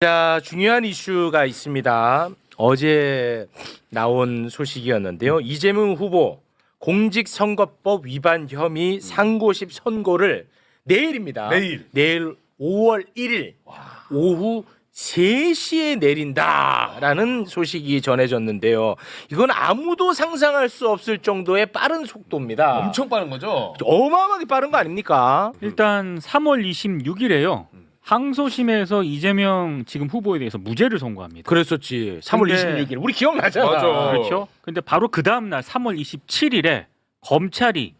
자, 중요한 이슈가 있습니다. 어제 나온 소식이었는데요. 이재명 후보 공직선거법 위반 혐의 상고심 선고를 내일입니다. 내일. 내일 5월 1일 오후 3시에 내린다라는 소식이 전해졌는데요. 이건 아무도 상상할 수 없을 정도의 빠른 속도입니다. 엄청 빠른 거죠? 어마어마하게 빠른 거 아닙니까? 일단 3월 26일에요. 항소심에서 이재명 지금 후보에 대해서 무죄를 선고합니다. 그랬었지. 3월 근데- 26일. 우리 기억나잖아. 맞아. 그렇죠. 근데 바로 그 다음 날 3월 27일에 검찰이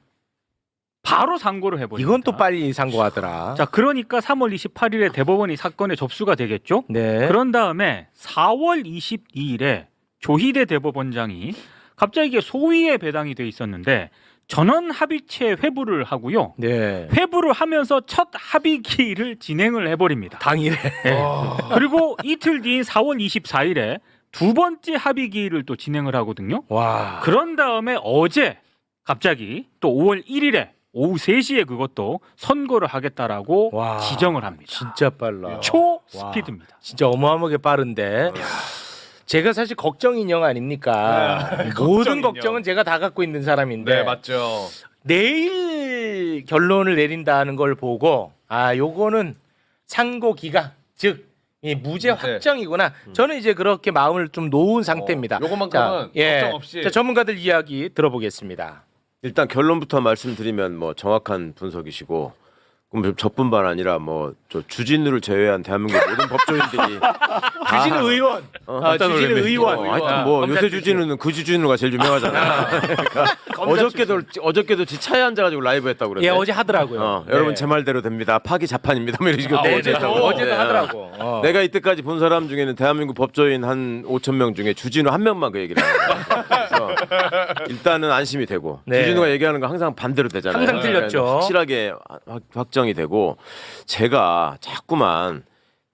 바로 상고를 해버립니다. 이건 또 빨리 상고하더라. 자, 그러니까 3월 28일에 대법원이 사건에 접수가 되겠죠. 네. 그런 다음에 4월 22일에 조희대 대법원장이 갑자기 이게 소위에 배당이 돼 있었는데 전원 합의체 회부를 하고요. 네. 회부를 하면서 첫 합의기를 진행을 해버립니다. 당일에. 그리고 이틀 뒤인 4월 24일에 두 번째 합의기를 또 진행을 하거든요. 와. 그런 다음에 어제 갑자기 또 5월 1일에 오후 3시에 그것도 선고를 하겠다라고 와. 지정을 합니다. 진짜 빨라. 초 와. 스피드입니다. 진짜 어마어마하게 빠른데. 제가 사실 걱정 인형 아닙니까? 네, 걱정 모든 인형. 걱정은 제가 다 갖고 있는 사람인데 네, 맞죠. 내일 결론을 내린다는 걸 보고 아 요거는 상고 기각 즉 이 무죄 무죄. 확정이구나. 저는 이제 그렇게 마음을 좀 놓은 상태입니다. 어, 요것만큼은 걱정 없이. 자, 전문가들 이야기 들어보겠습니다. 일단 결론부터 말씀드리면 뭐 정확한 분석이시고 그럼 저뿐만 아니라 뭐 저 주진우를 제외한 대한민국 모든 법조인들이 주진우 의원, 어, 아, 깜짝 주진우 놀랐네. 의원. 어, 하여튼 아, 뭐 검찰 요새. 주진우는 그 주진우가 제일 유명하잖아. 그러니까 어저께도 어저께도 지 차에 앉아가지고 라이브 했다고 그랬대. 예 어제 하더라고요. 어, 네. 여러분 제 말대로 됩니다. 파기 자판입니다. 뭐 이런 식으로 아, 또 어제도 했다고. 어제도 네. 하더라고. 어. 내가 이때까지 본 사람 중에는 대한민국 법조인 한 5천 명 중에 주진우 한 명만 그 얘기를 하는. 그래서 일단은 안심이 되고 네. 주진우가 얘기하는 거 항상 반대로 되잖아요. 항상 틀렸죠. 그러니까 확실하게 확- 확정이 되고 제가 자꾸만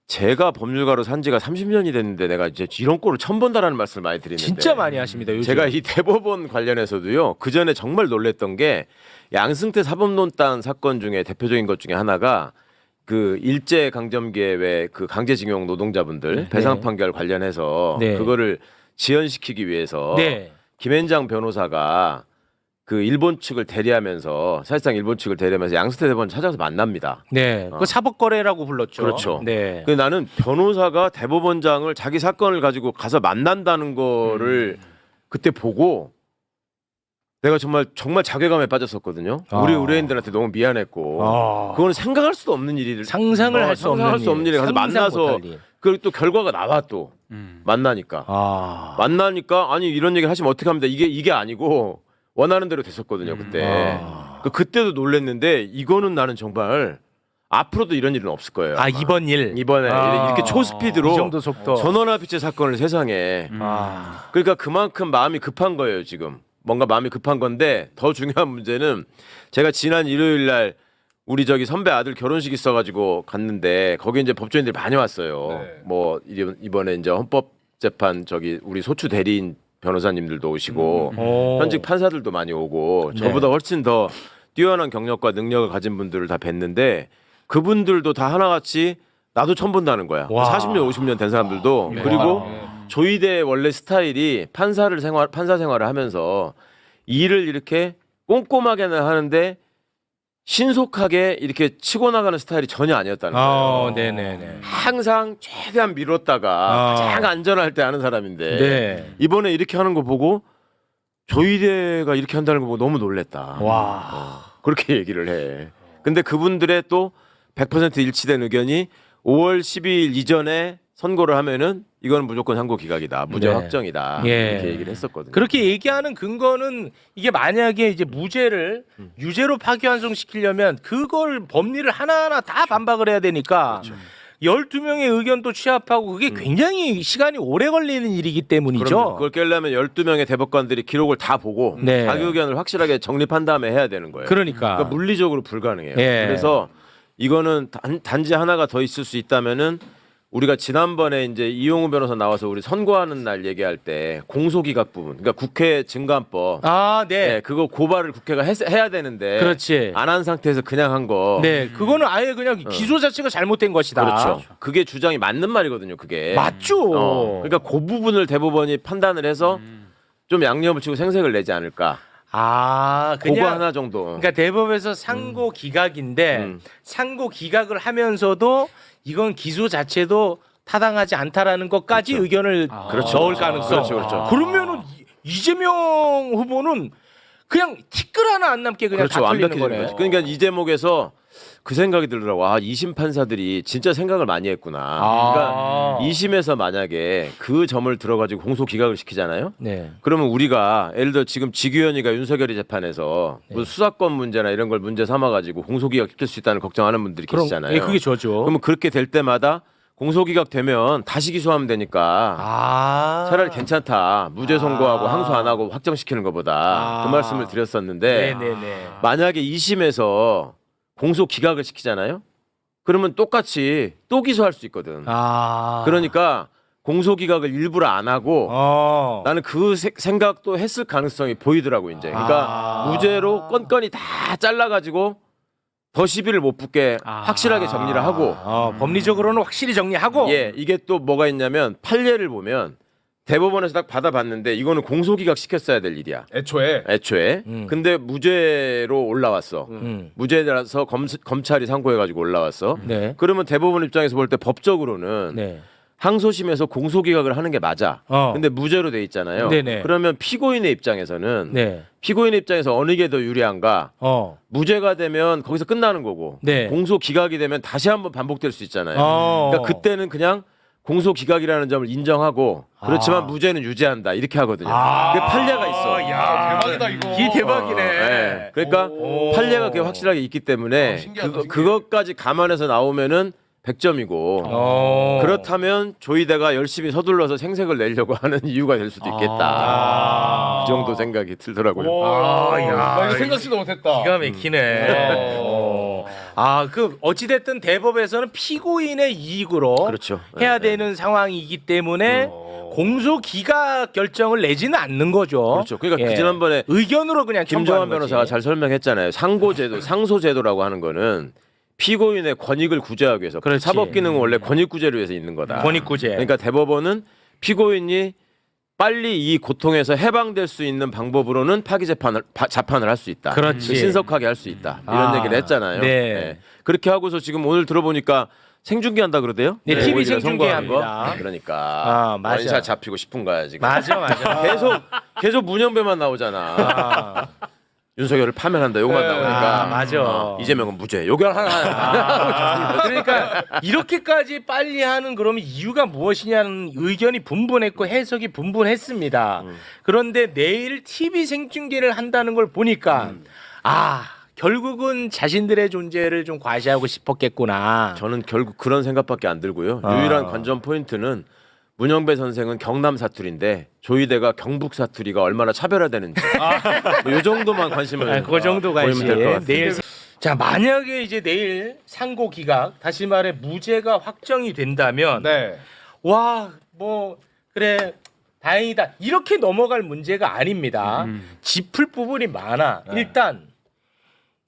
제가 법률가로 산 지가 30년이 됐는데 내가 이제 이런 꼴을 처음 본다라는 말씀을 많이 드리는데 진짜 많이 하십니다. 요즘. 제가 이 대법원 관련해서도요. 그 전에 정말 놀랬던 게 양승태 사법논단 사건 중에 대표적인 것 중에 하나가 그 일제 강점기에 왜 그 강제징용 노동자분들 배상 네. 판결 관련해서 네. 그거를 지연시키기 위해서 네. 김현장 변호사가 그 일본 측을 대리하면서 사실상 일본 측을 대리하면서 양승태 대법원 찾아서 만납니다. 네. 어. 그 사법 거래라고 불렀죠. 그렇죠. 네. 그 나는 변호사가 대법원장을 자기 사건을 가지고 가서 만난다는 거를 음. 그때 보고 내가 정말 정말 자괴감에 빠졌었거든요. 아. 우리 의뢰인들한테 너무 미안했고 아. 그거는 생각할 수도 없는 일이 상상을 어, 할수 상상할 없는 수 없는 일에 가서 상상 만나서 못할 일. 그리고 또 결과가 나와 또 음. 만나니까 아. 만나니까 아니 이런 얘기 하시면 어떻게 합니다. 이게 이게 아니고 원하는 대로 됐었거든요 그때. 아. 그 그때도 놀랬는데 이거는 나는 정말 앞으로도 이런 일은 없을 거예요. 아 아마. 이번 일 이번에 아. 이렇게 초스피드로 이 정도 속도. 전원합의체 사건을 세상에 음. 아. 그러니까 그만큼 마음이 급한 거예요 지금 뭔가 마음이 급한 건데 더 중요한 문제는 제가 지난 일요일 날 우리 저기 선배 아들 결혼식 있어가지고 갔는데 거기 이제 법조인들이 많이 왔어요 네. 뭐 이번- 이번에 이제 헌법재판 저기 우리 소추 대리인 변호사님들도 오시고 오. 현직 판사들도 많이 오고 네. 저보다 훨씬 더 뛰어난 경력과 능력을 가진 분들을 다 뵀는데 그분들도 다 하나같이 나도 처음 본다는 거야. 와. 40년, 50년 된 사람들도 네. 그리고 와. 조이대 원래 스타일이 판사를 생활 판사 생활을 하면서 일을 이렇게 꼼꼼하게는 하는데 신속하게 이렇게 치고 나가는 스타일이 전혀 아니었다는 거예요. 어, 네네네. 항상 최대한 미뤘다가 아. 가장 안전할 때 하는 사람인데 네. 이번에 이렇게 하는 거 보고 조이대가 이렇게 한다는 거 보고 너무 놀랬다. 와. 어, 그렇게 얘기를 해. 근데 그분들의 또 100% 일치된 의견이 5월 12일 이전에 선고를 하면은 이거는 무조건 상고 기각이다. 무죄 네. 확정이다. 예. 이렇게 얘기를 했었거든요. 그렇게 얘기하는 근거는 이게 만약에 이제 무죄를 음. 유죄로 파기환송시키려면 그걸 법리를 하나하나 다 반박을 해야 되니까 그렇죠. 12명의 의견도 취합하고 그게 굉장히 시간이 오래 걸리는 일이기 때문이죠. 음. 그럼요. 그걸 깨려면 12명의 대법관들이 기록을 다 보고 네. 자기 의견을 확실하게 정립한 다음에 해야 되는 거예요. 그러니까. 그러니까 물리적으로 불가능해요. 예. 그래서 이거는 단, 단지 하나가 더 있을 수 있다면은 우리가 지난번에 이제 이용우 변호사 나와서 우리 선고하는 날 얘기할 때 공소기각 부분, 그러니까 국회 증감법, 아, 네. 네, 그거 고발을 국회가 했, 해야 되는데 그렇지. 안 한 상태에서 그냥 한 거. 네, 그거는 아예 그냥 기소 자체가 잘못된 것이다. 어. 그렇죠. 그게 주장이 맞는 말이거든요. 그게. 맞죠. 어, 그러니까 그 부분을 대법원이 판단을 해서 좀 양념을 치고 생색을 내지 않을까. 아, 그거 그냥 하나 정도. 그러니까 대법에서 상고 기각인데 음. 상고 기각을 하면서도 이건 기소 자체도 타당하지 않다라는 것까지 그렇죠. 의견을 아. 그렇죠. 넣을 가능성. 그렇죠, 그렇죠. 그러면은 이- 이재명 후보는 그냥 티끌 하나 안 남게 그냥 그렇죠. 다 틀리는 완벽해지는 거네. 거죠. 그러니까 이 제목에서 그 생각이 들더라고. 아, 2심 판사들이 진짜 생각을 많이 했구나. 아. 그러니까 2심에서 만약에 그 점을 들어가지고 공소 기각을 시키잖아요. 네. 그러면 우리가 예를 들어 지금 지규현이가 윤석열이 재판에서 네. 무슨 수사권 문제나 이런 걸 문제 삼아가지고 공소 기각 시킬 수 있다는 걱정하는 분들이 그럼 계시잖아요. 예, 그게 저죠. 그러면 그렇게 될 때마다 공소기각 되면 다시 기소하면 되니까 아. 차라리 괜찮다. 무죄 선고하고 아. 항소 안 하고 확정시키는 것보다 아. 그 말씀을 드렸었는데 네네네. 만약에 2심에서 공소 기각을 시키잖아요. 그러면 똑같이 또 기소할 수 있거든. 아. 그러니까 공소 기각을 일부러 안 하고 어. 나는 그 세- 생각도 했을 가능성이 보이더라고 이제. 그러니까 아. 무죄로 건건이 다 잘라 가지고 더 시비를 못 붙게 아. 확실하게 정리를 하고 어, 법리적으로는 확실히 정리하고 예, 이게 또 뭐가 있냐면 판례를 보면 대법원에서 딱 받아봤는데 이거는 공소 기각 시켰어야 될 일이야. 애초에 애초에. 음. 근데 무죄로 올라왔어. 음. 무죄라서 검, 검찰이 상고해가지고 올라왔어. 네. 그러면 대법원 입장에서 볼 때 법적으로는 네. 항소심에서 공소기각을 하는 게 맞아. 어. 근데 무죄로 돼 있잖아요. 네네. 그러면 피고인의 입장에서는 네. 피고인의 입장에서 어느 게 더 유리한가? 어. 무죄가 되면 거기서 끝나는 거고 네. 공소 기각이 되면 다시 한번 반복될 수 있잖아요. 어. 그러니까 그때는 그냥 공소 기각이라는 점을 인정하고 그렇지만 아. 무죄는 유죄한다 이렇게 하거든요. 아. 그게 판례가 있어. 야, 대박이다 이거. 이 대박이네. 어, 예. 그러니까 오. 판례가 그게 확실하게 있기 때문에 어, 신기하다, 그거, 신기해. 그것까지 감안해서 나오면은 100점이고 어. 그렇다면 조이대가 열심히 서둘러서 생색을 내려고 하는 이유가 될 수도 있겠다. 아. 그 정도 생각이 들더라고요. 오, 아, 야. 나 이거 생각지도 못했다. 기가 막히네. 어. 아, 그 어찌됐든 대법에서는 피고인의 이익으로 그렇죠. 해야 네, 네. 되는 상황이기 때문에 어. 공소 기각 결정을 내지는 않는 거죠. 그렇죠. 그러니까 예. 그 지난번에 의견으로 그냥 김정환 변호사가 거지. 잘 설명했잖아요. 상고제도, 상소제도라고 하는 거는 피고인의 권익을 구제하기 위해서 그렇지. 사법 기능은 원래 권익 구제를 위해서 있는 거다. 권익구제. 그러니까 대법원은 피고인이 빨리 이 고통에서 해방될 수 있는 방법으로는 파기 재판을 파- 자판을 할 수 있다. 그렇지. 신속하게 할 수 있다. 이런 아, 얘기를 했잖아요. 네. 그렇게 하고서 지금 오늘 들어보니까 생중계 한다 그러대요. 네, TV 오히려 생중계 선거하는 거. 그러니까 아, 맞아. 원샷 잡히고 싶은 거야 지금. 맞아, 맞아. 계속 계속 문영배만 나오잖아. 아, 윤석열을 파면한다. 요거만 네. 나오니까. 아, 맞아. 어, 이재명은 무죄. 요거 하나. 아, 그러니까 이렇게까지 빨리 하는 그러면 이유가 무엇이냐는 의견이 분분했고 해석이 분분했습니다. 음. 그런데 내일 TV 생중계를 한다는 걸 보니까 음. 아 결국은 자신들의 존재를 좀 과시하고 싶었겠구나. 저는 결국 그런 생각밖에 안 들고요. 아. 유일한 관전 포인트는 문영배 선생은 경남 사투리인데 조이대가 경북 사투리가 얼마나 차별화되는지 뭐요 정도만 관심을 아, 그 정도 보이면 관심. 될것 같아요. 내일 자 만약에 이제 내일 상고 기각 다시 말해 무죄가 확정이 된다면 네. 와 뭐 그래 다행이다 이렇게 넘어갈 문제가 아닙니다. 음. 짚을 부분이 많아. 네. 일단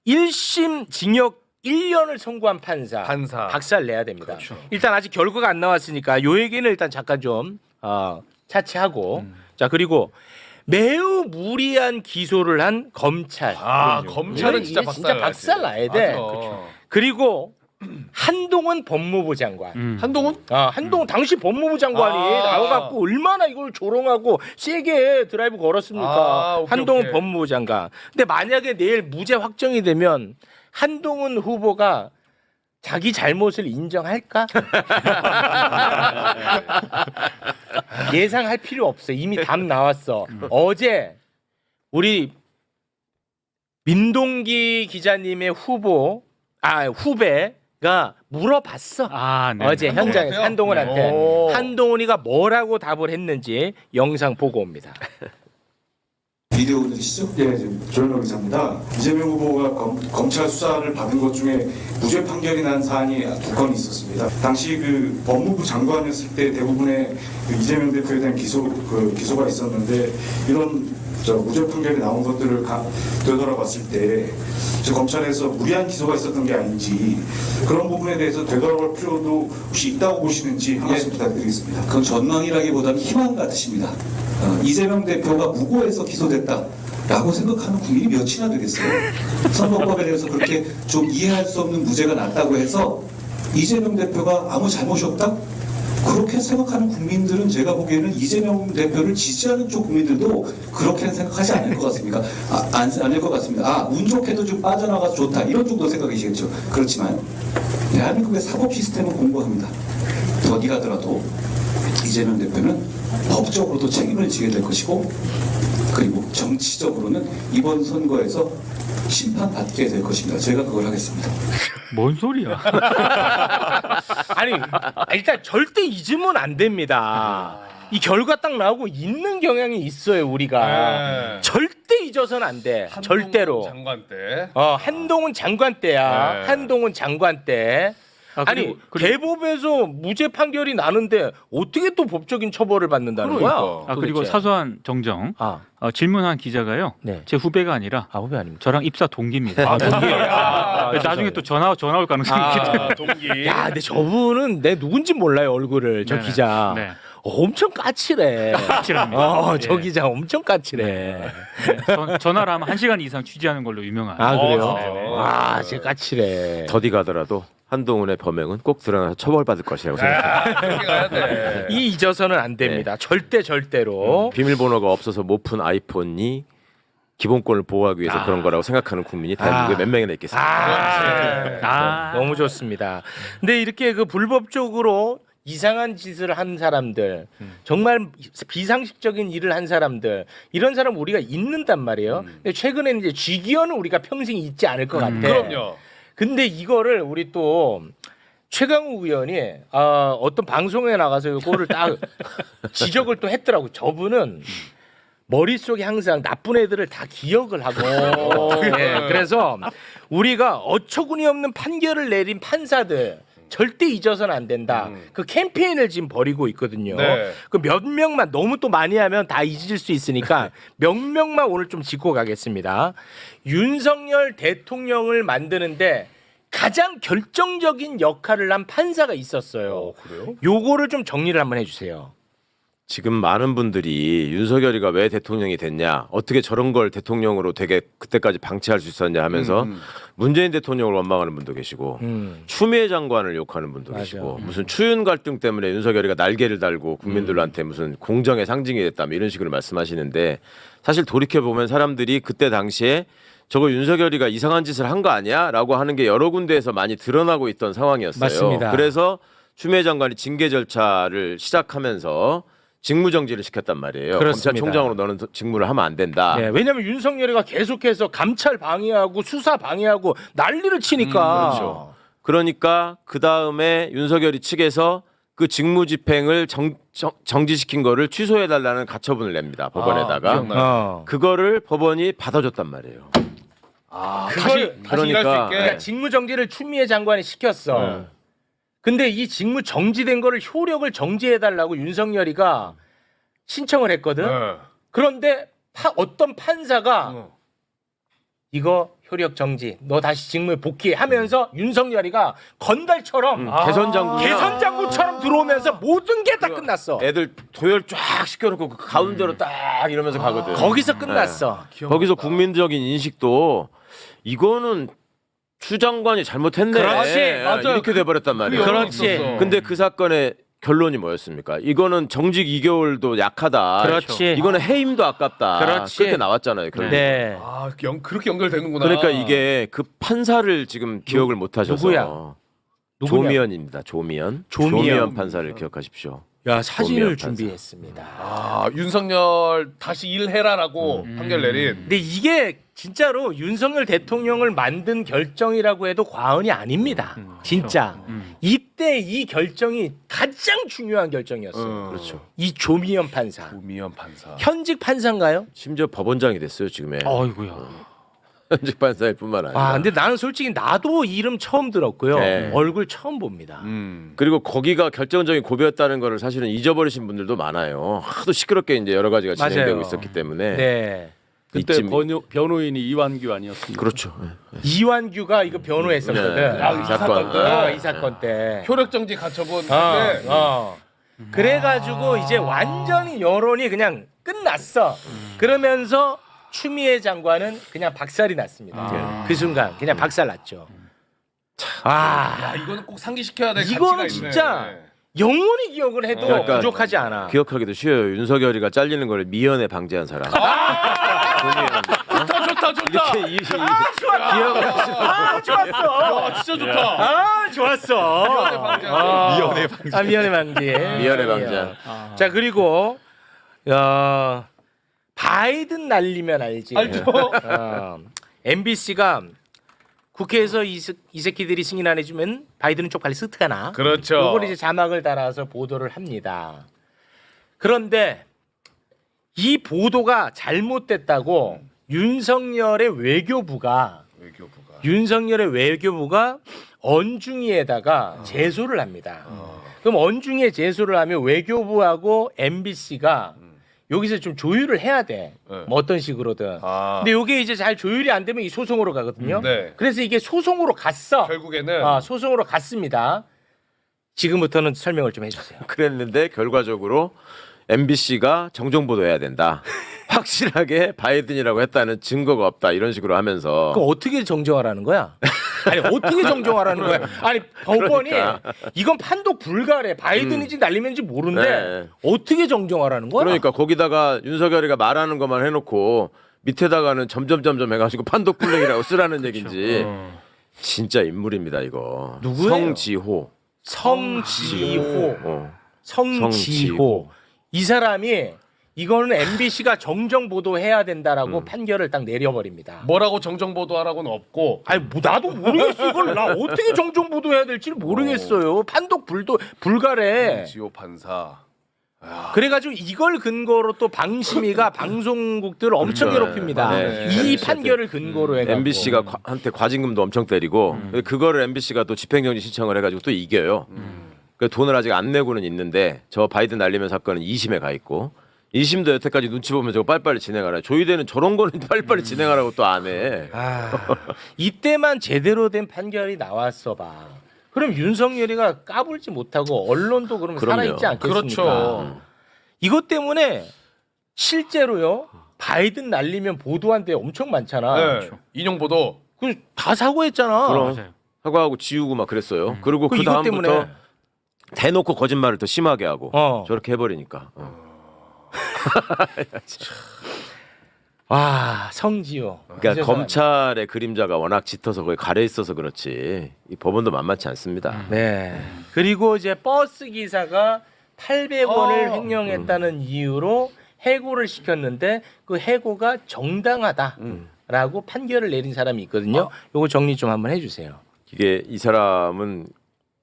1심 징역 1년을 선고한 판사, 판사. 박살 내야 됩니다. 그렇죠. 일단 아직 결과가 안 나왔으니까 요 얘기는 일단 잠깐 좀 어, 차치하고 음. 자 그리고 매우 무리한 기소를 한 검찰. 아, 그럼요. 검찰은 진짜 이게 박살 진짜 나야지. 박살 나야 돼. 맞아. 그리고 한동훈 법무부 장관. 음. 한동훈? 아, 한동훈 당시 법무부 장관이 아. 나와갖고 얼마나 이걸 조롱하고 세게 드라이브 걸었습니까? 아, 오케이, 한동훈 오케이. 법무부 장관. 근데 만약에 내일 무죄 확정이 되면 한동훈 후보가 자기 잘못을 인정할까? 예상할 필요 없어. 이미 답 나왔어. 어제 우리 민동기 기자님의 후보, 아 후배가 물어봤어. 아, 네. 어제 현장에서 한동훈한테 오. 한동훈이가 뭐라고 답을 했는지 영상 보고 옵니다. 비디오 들으시죠? 예, 조현호 기자입니다. 이재명 후보가 검, 검찰 수사를 받은 것 중에 무죄 판결이 난 사안이 두 건이 있었습니다. 당시 그 법무부 장관이었을 때 대부분의 그 이재명 대표에 대한 기소 그 기소가 있었는데 이런 저 무죄 판결이 나온 것들을 가, 되돌아봤을 때저 검찰에서 무리한 기소가 있었던 게 아닌지 그런 부분에 대해서 되돌아볼 필요도 혹시 있다고 보시는지 한 말씀 부탁드리겠습니다. 그건 전망이라기보다는 희망 같으십니다. 어, 이재명 대표가 무고해서 기소됐다 라고 생각하는 국민이 몇이나 되겠어요? 선거법에 대해서 그렇게 좀 이해할 수 없는 무죄가 났다고 해서 이재명 대표가 아무 잘못이 없다? 그렇게 생각하는 국민들은 제가 보기에는 이재명 대표를 지지하는 쪽 국민들도 그렇게는 생각하지 않을 것 같습니까? 아, 안, 않을 것 같습니다. 아, 운 좋게도 좀 빠져나가서 좋다. 이런 정도 생각이시겠죠. 그렇지만 대한민국의 사법 시스템은 공고합니다. 더디 가더라도 이재명 대표는 법적으로도 책임을 지게 될 것이고 그리고 정치적으로는 이번 선거에서 심판받게 될 것입니다. 제가 그걸 하겠습니다. 뭔 소리야? 아니 일단 절대 잊으면 안 됩니다. 이 결과 딱 나오고 있는 경향이 있어요 우리가 네. 절대 잊어서는 안 돼. 한동훈 절대로. 장관 때. 어 한동훈 장관 때야. 네. 한동훈 장관 때. 아, 아니 그리고- 그리고- 대법에서 무죄 판결이 나는데 어떻게 또 법적인 처벌을 받는다는 거야? 그러니까. 아 그리고 도대체? 사소한 정정. 아, 어, 질문한 기자가요. 네. 제 후배가 아니라 아 후배 아닙니까? 저랑 입사 동기입니다. 아, 동기. 아, 나중에 또 전화 전화 올 가능성이 있기 때문에. 아, 동기. 야, 근데 저분은 내 누군지 몰라요 얼굴을 저 네네. 기자. 네. 엄청 까칠해. 까칠합니다. 어, 저 예. 기자 엄청 까칠해. 네, 전, 전화를 하면 1시간 이상 취재하는 걸로 유명한. 아 그래요? 어, 진짜요? 와, 진짜 까칠해. 더디 가더라도 한동훈의 범행은 꼭 드러나서 처벌받을 것이라고 생각합니다. 아, 그렇게 가야 돼. 이 잊어서는 안 됩니다. 절대 절대로. 비밀번호가 없어서 못 푼 아이폰이 기본권을 보호하기 위해서 아. 그런 거라고 생각하는 국민이 대한민국에 아. 몇 명이나 있겠습니까? 아, 아. 너무 좋습니다. 근데 이렇게 그 불법적으로 이상한 짓을 한 사람들, 정말 비상식적인 일을 한 사람들, 이런 사람 우리가 잊는단 말이에요. 근데 최근에는 이제 쥐기어는 우리가 평생 잊지 않을 것 같아. 음. 그럼요. 근데 이거를 우리 또 최강욱 의원이 아, 어떤 방송에 나가서 이거를 딱 지적을 또 했더라고. 저분은 머릿속에 항상 나쁜 애들을 다 기억을 하고 예, 그래서 우리가 어처구니 없는 판결을 내린 판사들 절대 잊어서는 안 된다. 음. 그 캠페인을 지금 벌이고 있거든요. 네. 그 몇 명만 너무 또 많이 하면 다 잊을 수 있으니까 몇 명만 오늘 좀 짚고 가겠습니다. 윤석열 대통령을 만드는데 가장 결정적인 역할을 한 판사가 있었어요. 어, 그래요? 요거를 좀 정리를 한번 해주세요. 지금 많은 분들이 윤석열이가 왜 대통령이 됐냐, 어떻게 저런 걸 대통령으로 되게 그때까지 방치할 수 있었냐 하면서 음, 음. 문재인 대통령을 원망하는 분도 계시고 음. 추미애 장관을 욕하는 분도 맞아. 계시고 무슨 추윤 갈등 때문에 윤석열이가 날개를 달고 국민들한테 무슨 공정의 상징이 됐다며 이런 식으로 말씀하시는데 사실 돌이켜 보면 사람들이 그때 당시에 저거 윤석열이가 이상한 짓을 한 거 아니야?라고 하는 게 여러 군데에서 많이 드러나고 있던 상황이었어요. 맞습니다. 그래서 추미애 장관이 징계 절차를 시작하면서 직무정지를 시켰단 말이에요. 그렇습니다. 검찰총장으로 너는 직무를 하면 안 된다. 네, 왜냐하면 윤석열이가 계속해서 감찰 방해하고 수사 방해하고 난리를 치니까. 음, 그렇죠. 그러니까 그 다음에 윤석열이 측에서 그 직무집행을 정, 정, 지시킨 거를 취소해 달라는 가처분을 냅니다 법원에다가 아, 기억나요. 어. 그거를 법원이 받아줬단 말이에요. 아, 그걸- 다시 다시 일할 수 그러니까- 있게. 그러니까 직무 정지를 추미애 장관이 시켰어. 네. 근데 이 직무 정지된 거를 효력을 정지해 달라고 윤석열이가 신청을 했거든. 네. 그런데 파- 어떤 판사가 어. 이거 효력 정지, 너 다시 직무에 복귀해 하면서 윤석열이가 건달처럼 음, 아. 개선 장군 개선 장군처럼 들어오면서 모든 게 다 끝났어. 애들 도열 쫙 시켜놓고 그 가운데로 딱 이러면서 가거든. 거기서 끝났어. 거기서 국민적인 인식도 이거는 추 장관이 잘못했네. 그렇지, 예, 맞아요. 이렇게 돼버렸단 말이에요. 그렇지. 근데 그 사건의 결론이 뭐였습니까? 이거는 정직 2개월도 약하다. 그렇지. 이거는 해임도 아깝다. 그렇지. 그렇게 나왔잖아요. 결론. 네. 아, 연, 그렇게 연결되는구나. 그러니까 이게 그 판사를 지금 기억을 못 하셔서 누구야? 누구냐? 조미연입니다. 조미연. 조미연. 판사를 기억하십시오. 야 사진을. 준비했습니다. 아 윤석열 다시 일해라라고 판결 내린. 근데 이게 진짜로 윤석열 대통령을 만든 결정이라고 해도 과언이 아닙니다. 진짜 음. 이때 이 결정이 가장 중요한 결정이었어요. 그렇죠. 이 조미연 판사 우미연 판사. 현직 판사인가요? 심지어 법원장이 됐어요 지금에. 어이구야. 현직 판사일 뿐만 아니라. 아 근데 나는 솔직히 나도 이름 처음 들었고요. 네. 얼굴 처음 봅니다. 음. 그리고 거기가 결정적인 고비였다는 거를 사실은 잊어버리신 분들도 많아요. 하도 시끄럽게 이제 여러 가지가 진행되고 맞아요. 있었기 때문에. 네. 그때 이쯤- 번호, 변호인이 이완규 아니었습니까? 그렇죠. 이완규가 이거 변호했었거든. 네. 아, 이 사건 때? 어, 이 사건 때. 효력정지 가처분. 어, 때 어. 그래가지고 이제 완전히 여론이 그냥 끝났어. 그러면서 추미애 장관은 그냥 박살이 났습니다. 아. 그 순간 그냥 박살 났죠. 아, 야 이거는 꼭 상기시켜야 될 이거는 가치가 있네. 진짜 영원히 기억을 해도 그러니까 부족하지 않아. 기억하기도 쉬워요. 윤석열이가 잘리는 걸 미연에 방지한 사람. 좋다 좋다 좋다. 이렇게 이, 이, 아, 좋았어. 야 진짜 좋다. 아, 좋았어. 미연의 방지. 아, 아, 미연의 방지. 미연의 방지. 자 그리고 어, 바이든 날리면 알지. 알죠. 어, MBC가 국회에서 이, 새- 이 새끼들이 승인 안 해주면 바이든은 쪽팔리 스트가 나. 그렇죠. 요걸 이제 자막을 달아서 보도를 합니다. 그런데 이 보도가 잘못됐다고 윤석열의 외교부가 외교부가. 윤석열의 외교부가 언중이에다가 제소를 합니다. 그럼 언중이에 제소를 하면 외교부하고 MBC가 여기서 좀 조율을 해야 돼. 네. 뭐 어떤 식으로든. 아. 근데 이게 이제 잘 조율이 안 되면 이 소송으로 가거든요. 네. 그래서 이게 소송으로 갔어. 결국에는 아, 소송으로 갔습니다. 지금부터는 설명을 좀 해주세요. 그랬는데 결과적으로 MBC가 정정 보도해야 된다. 확실하게 바이든이라고 했다는 증거가 없다 이런 식으로 하면서 그럼 어떻게 정정하라는 거야? 아니 어떻게 정정하라는 거야? 아니 법원이 그러니까. 이건 판독 불가래. 바이든인지 날리면지 모른데 네. 어떻게 정정하라는 거야? 그러니까 거기다가 윤석열이가 말하는 것만 해놓고 밑에다가는 점점점점 해가지고 판독 불능이라고 쓰라는 얘긴지 진짜 인물입니다 이거. 누구예요? 성지호. 성지호, 어. 성지호. 성지호. 이 사람이 이거는 MBC가 정정 보도해야 된다라고 음. 판결을 딱 내려버립니다. 뭐라고 정정 보도하라고는 없고 아니 뭐 나도 모르겠어 이걸 나 어떻게 정정 보도해야 될지 모르겠어요. 판독 불도 불가래. 지호 판사. 그래가지고 이걸 근거로 또 방심이가 방송국들을 엄청 그렇죠. 괴롭힙니다. 네. 이 MBC 판결을 근거로 해가지고 MBC가 한테 과징금도 엄청 때리고 그거를 MBC가 또 집행정지 신청을 해가지고 또 이겨요. 그 돈을 아직 안 내고는 있는데 저 바이든 날리면 사건은 2심에 가 있고 2심도 여태까지 눈치 보면 저거 빨리빨리 진행하라. 조희대는 저런 거는 빨리빨리 진행하라고 또 안 해. 아, 이때만 제대로 된 판결이 나왔어 봐. 그럼 윤석열이가 까불지 못하고 언론도 그러면 그럼요. 살아있지 않겠습니까? 그렇죠. 이것 때문에 실제로요 바이든 날리면 보도한 데 엄청 많잖아. 네. 인용 보도. 그다 사고했잖아. 그럼. 맞아요. 사과하고 지우고 막 그랬어요. 그리고 그 그 이것 다음부터 때문에 대놓고 거짓말을 더 심하게 하고 어. 저렇게 해버리니까. 어. 와 성지호. 그러니까 그 검찰의 그림자가 워낙 짙어서 거기 가려 있어서 그렇지 이 법원도 만만치 않습니다. 네. 그리고 이제 버스 기사가 800원을 어. 횡령했다는 이유로 해고를 시켰는데 그 해고가 정당하다라고 판결을 내린 사람이 있거든요. 요거 정리 좀 한번 해주세요. 이게 이 사람은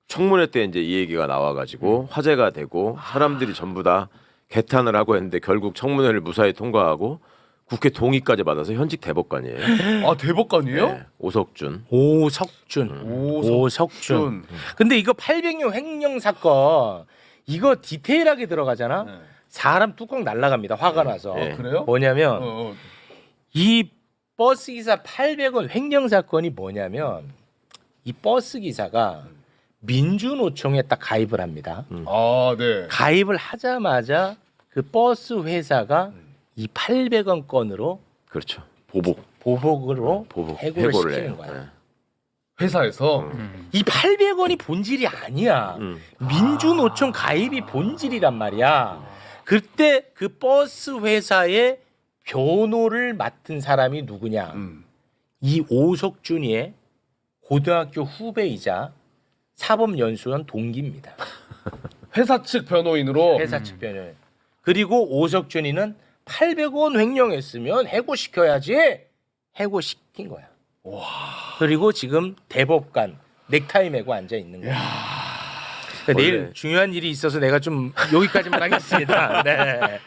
청문회 때 이제 이 얘기가 나와가지고 화제가 되고 사람들이 전부 다 개탄을 하고 했는데 결국 청문회를 무사히 통과하고 국회 동의까지 받아서 현직 대법관이에요. 아 대법관이에요? 네, 오석준. 오석준. 오석준. 오석준. 근데 이거 800년 횡령 사건 이거 디테일하게 들어가잖아. 네. 사람 뚜껑 날라갑니다. 화가 나서. 네. 그래요? 뭐냐면 어, 어. 이 버스 기사 800원 횡령 사건이 뭐냐면 이 버스 기사가 민주노총에 딱 가입을 합니다. 아 네. 가입을 하자마자 그 버스 회사가 이 800원 건으로 그렇죠. 보복. 보복으로 보복. 해고를, 해고를 시키는 해요. 거야. 네. 회사에서 음. 이 800원이 본질이 아니야. 음. 민주노총 가입이 본질이란 말이야. 그때 그 버스 회사의 변호를 맡은 사람이 누구냐? 음. 이 오석준이의 고등학교 후배이자 사법연수원 동기입니다. 회사 측 변호인으로 회사 측 변호인. 그리고 오석준이는 800원 횡령했으면 해고시켜야지 해고시킨 거야. 그리고 지금 대법관 넥타이 메고 앉아 있는 거야. 그러니까 내일 중요한 일이 있어서 내가 좀 여기까지만 하겠습니다. 네.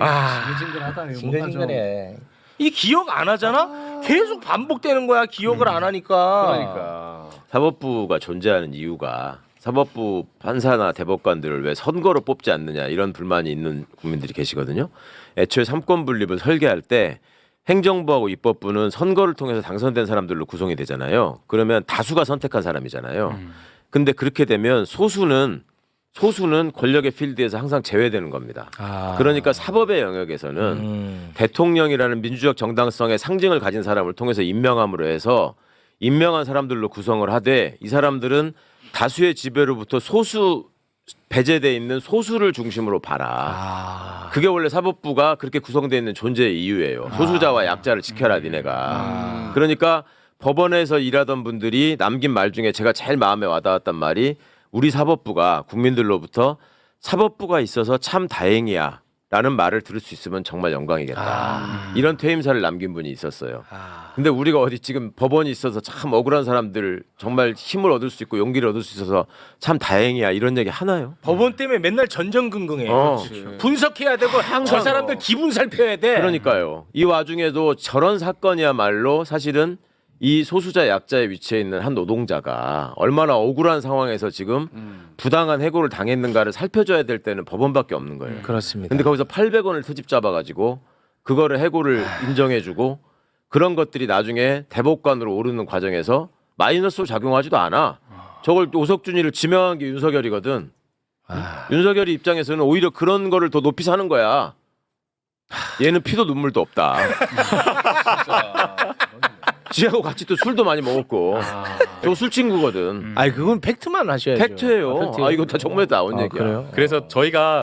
아, 징글징글하다. 징글징글해. 이 기억 안 하잖아? 계속 반복되는 거야. 기억을 안 하니까. 그러니까 사법부가 존재하는 이유가 사법부 판사나 대법관들을 왜 선거로 뽑지 않느냐 이런 불만이 있는 국민들이 계시거든요. 애초에 삼권 분립을 설계할 때 행정부하고 입법부는 선거를 통해서 당선된 사람들로 구성이 되잖아요. 그러면 다수가 선택한 사람이잖아요. 음. 근데 그렇게 되면 소수는 소수는 권력의 필드에서 항상 제외되는 겁니다. 아. 그러니까 사법의 영역에서는 음. 대통령이라는 민주적 정당성의 상징을 가진 사람을 통해서 임명함으로 해서 임명한 사람들로 구성을 하되 이 사람들은 다수의 지배로부터 소수 배제돼 있는 소수를 중심으로 봐라. 아. 그게 원래 사법부가 그렇게 구성되어 있는 존재의 이유예요. 소수자와 약자를 지켜라 니네가. 그러니까 법원에서 일하던 분들이 남긴 말 중에 제가 제일 마음에 와닿았단 말이 우리 사법부가 국민들로부터 사법부가 있어서 참 다행이야. 라는 말을 들을 수 있으면 정말 영광이겠다. 이런 퇴임사를 남긴 분이 있었어요. 아. 근데 우리가 어디 지금 법원이 있어서 참 억울한 사람들 정말 힘을 얻을 수 있고 용기를 얻을 수 있어서 참 다행이야 이런 얘기 하나요? 법원 때문에 맨날 전전긍긍해. 어. 분석해야 되고 저 사람들 기분 살펴야 돼. 그러니까요. 이 와중에도 저런 사건이야말로 사실은 이 소수자 약자의 위치에 있는 한 노동자가 얼마나 억울한 상황에서 지금 부당한 해고를 당했는가를 살펴줘야 될 때는 법원밖에 없는 거예요. 그렇습니다. 근데 거기서 800원을 트집 잡아가지고 그거를 해고를 인정해주고 그런 것들이 나중에 대법관으로 오르는 과정에서 마이너스로 작용하지도 않아. 저걸 오석준이를 지명한 게 윤석열이거든. 아. 윤석열이 입장에서는 오히려 그런 거를 더 높이 사는 거야. 얘는 피도 눈물도 없다. 지하고 같이 또 술도 많이 먹었고. 저 술 친구거든. 아니 그건 팩트만 하셔야죠. 팩트예요. 팩트예요. 아 이거 다 정말에 나온 아, 얘기야. 그래요? 그래서 저희가